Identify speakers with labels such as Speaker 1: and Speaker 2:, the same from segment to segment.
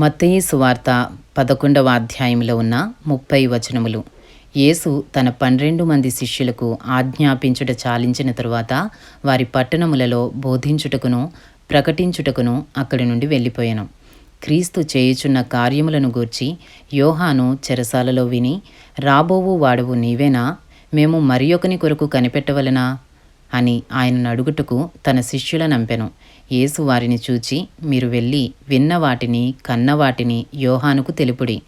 Speaker 1: మత్తయి సువార్త పదకొండవ అధ్యాయంలో ఉన్న ముప్పై వచనములు. యేసు తన పన్నెండు మంది శిష్యులకు ఆజ్ఞాపించుట చాలించిన తరువాత వారి పట్టణములలో బోధించుటకును ప్రకటించుటకును అక్కడి నుండి వెళ్ళిపోయాను. క్రీస్తు చేయుచున్న కార్యములను గూర్చి యోహాను చెరసాలలో విని రాబోవు వాడవు నీవేనా? మేము మరి ఒకని కొరకు కనిపెట్టవలనా? అని ఆయనను అడుగుటకు తన శిష్యులనంపెను యేసు వారిని చూచి మీరు వెళ్ళి విన్న వాటిని కన్న వాటిని యోహానుకు తెలుపుడి.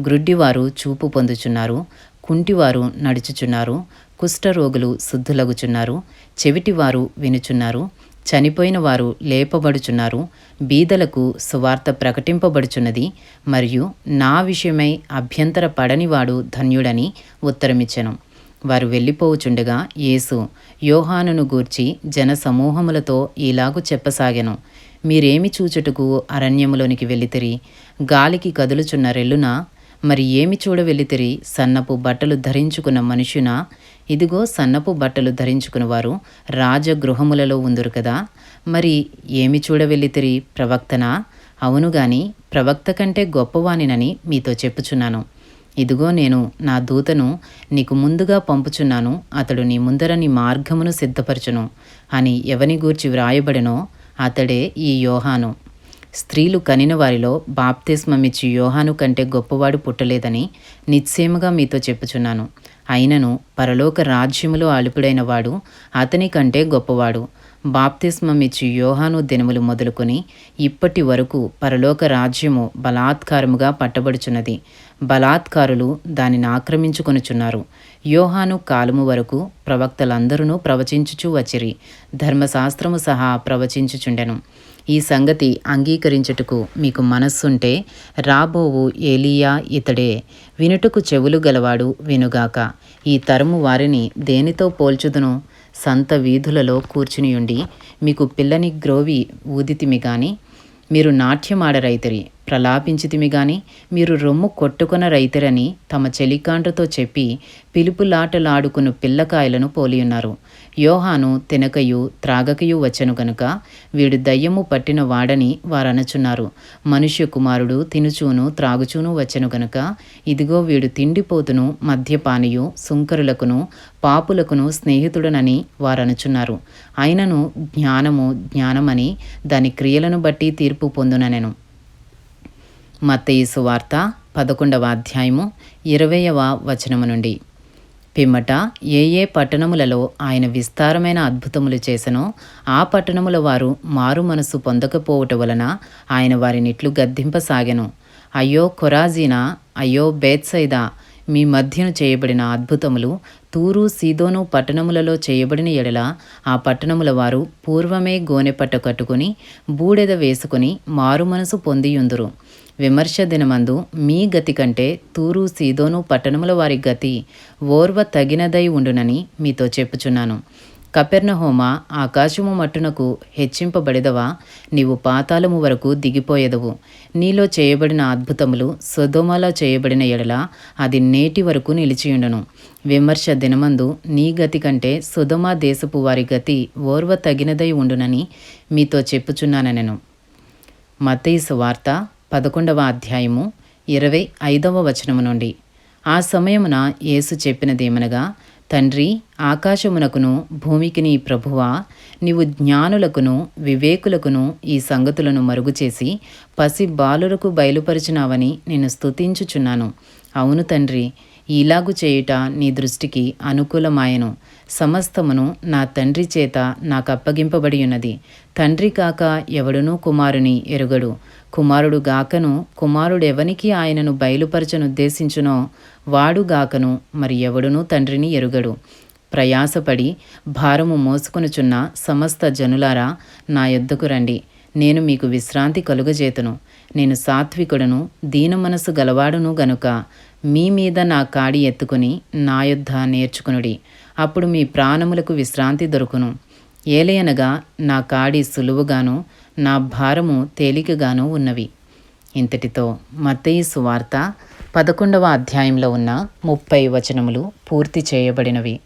Speaker 1: గ్రుడ్డివారు చూపు పొందుచున్నారు కుంటివారు నడుచుచున్నారు కుష్ఠరోగులు శుద్ధులగుచున్నారు చెవిటివారు వినుచున్నారు చనిపోయిన వారు లేపబడుచున్నారు బీదలకు సువార్త ప్రకటింపబడుచున్నది మరియు నా విషయమై అభ్యంతర పడనివాడు ధన్యుడని ఉత్తరమిచ్చెను. వారు వెళ్ళిపోవుచుండగా యేసు యోహానును గూర్చి జన సమూహములతో ఇలాగు చెప్పసాగెను. మీరేమి చూచుటకు అరణ్యములోనికి వెళ్ళితిరి? గాలికి కదులుచున్న రెల్లున? మరి ఏమి చూడవెళ్ళితిరి? సన్నపు బట్టలు ధరించుకున్న మనుషున ఇదిగో సన్నపు బట్టలు ధరించుకున్న వారు రాజగృహములలో ఉందురు కదా. మరి ఏమి చూడవెళ్ళితిరి ప్రవక్తనా? అవును గాని ప్రవక్త కంటే గొప్పవానినని మీతో చెప్పుచున్నాను. ఇదిగో నేను నా దూతను నీకు ముందుగా పంపుచున్నాను అతడు నీ ముందర నీ మార్గమును సిద్ధపరచును అని ఎవని గూర్చి వ్రాయబడినో అతడే ఈ యోహాను. స్త్రీలు కనిన వారిలో బాప్తిస్మమిచ్చి యోహాను కంటే గొప్పవాడు పుట్టలేదని నిశ్చయముగా మీతో చెప్పుచున్నాను. అయినను పరలోక రాజ్యములో అలుపుడైన వాడు అతని కంటే గొప్పవాడు. బాప్తిస్మమిచ్చి యోహాను దినములు మొదలుకొని ఇప్పటి వరకు పరలోక రాజ్యము బలాత్కారముగా పట్టబడుచున్నది. బలాత్కారులు దానిని ఆక్రమించుకొనుచున్నారు. యోహాను కాలము వరకు ప్రవక్తలందరూ ప్రవచించుచూ వచ్చిరి. ధర్మశాస్త్రము సహా ప్రవచించుచుండెను. ఈ సంగతి అంగీకరించుటకు మీకు మనస్సుంటే రాబోవు ఏలియా ఇతడే. వినుటకు చెవులు గలవాడు వినుగాక. ఈ తరము వారిని దేనితో పోల్చుదును సంత వీధులలో కూర్చునియుండి మీకు పిల్లని గ్రోవి ఊదితిమి గాని మీరు నాట్యమాడరైతిరి. ప్రలాపించితిమి గాని మీరు రొమ్ము కొట్టుకున్న రైతురని తమ చెలికాండ్రతో చెప్పి పిలుపులాటలాడుకును పిల్లకాయలను పోలియున్నారు. యోహాను తినకయు త్రాగకయు వచ్చను గనుక వీడు దయ్యము పట్టిన వాడని వారనచున్నారు. మనుష్య కుమారుడు తినుచూను త్రాగుచూను వచ్చను గనుక ఇదిగో వీడు తిండిపోతును మద్యపానియు సుంకరులకును పాపులకును స్నేహితుడనని వారనుచున్నారు. అయినను జ్ఞానము జ్ఞానమని దాని క్రియలను బట్టి తీర్పు పొందుననెను. మత్తయి సువార్త పదకొండవ అధ్యాయము ఇరవయవ వచనము నుండి. పిమ్మట ఏ ఏ పట్టణములలో ఆయన విస్తారమైన అద్భుతములు చేసనో ఆ పట్టణముల వారు మారు మనసు పొందకపోవట వలన ఆయన వారినిట్లు గద్దింపసాగెను. అయ్యో కొరాజీనా అయ్యో బేత్సైదా మీ మధ్యను చేయబడిన అద్భుతములు తూరు సీదోను పట్టణములలో చేయబడిన ఎడల ఆ పట్టణముల వారు పూర్వమే గోనెపట్ట కట్టుకుని బూడెద వేసుకుని మారు మనసు పొందియుందురు. విమర్శ దినమందు మీ గతి కంటే తూరు సీదోను పట్టణముల వారి గతి ఓర్వ తగినదై ఉండునని మీతో చెప్పుచున్నాను. కపెర్నహోమ ఆకాశము మట్టునకు హెచ్చింపబడెదవా? నీవు పాతాళము వరకు దిగిపోయేదవు. నీలో చేయబడిన అద్భుతములు సుధోమలో చేయబడిన ఎడల అది నేటి వరకు నిలిచియుండును. విమర్శ దినమందు నీ గతి కంటే సుధమ దేశపు వారి గతి ఓర్వ తగినదై ఉండునని మీతో చెప్పుచున్నానెను మతీసు వార్త పదకొండవ అధ్యాయము ఇరవై ఐదవ వచనము నుండి. ఆ సమయమున యేసు చెప్పినదేమనగా తండ్రి ఆకాశమునకును భూమికిని ప్రభువా నీవు జ్ఞానులకును వివేకులకును ఈ సంగతులను మరుగుచేసి పసి బాలులకు బయలుపరిచినావని నేను స్తుతించుచున్నాను. అవును తండ్రి ఇలాగు చేయుట నీ దృష్టికి అనుకూలమాయను. సమస్తమును నా తండ్రి చేత నాకు అప్పగింపబడి ఉన్నది తండ్రి కాక ఎవడునూ కుమారుని ఎరుగడు. కుమారుడు గాకను కుమారుడెవనికి ఆయనను బయలుపరచనుద్దేశించునో వాడు గాకను మరి ఎవడునూ తండ్రిని ఎరుగడు. ప్రయాసపడి భారము మోసుకొనుచున్న సమస్త జనులారా నా యొద్దకు రండి. నేను మీకు విశ్రాంతి కలుగజేతును. నేను సాత్వికుడను దీన మనసు గలవాడును గనుక. మీ మీద నా కాడి ఎత్తుకుని నా యొద్ద నేర్చుకునుడి. అప్పుడు మీ ప్రాణములకు విశ్రాంతి దొరుకును. ఏలయనగా నా కాడి సులువుగాను నా భారము తేలికగాను ఉన్నవి. ఇంతటితో మత్తయి సువార్త పదకొండవ అధ్యాయంలో ఉన్న ముప్పై వచనములు పూర్తి చేయబడినవి.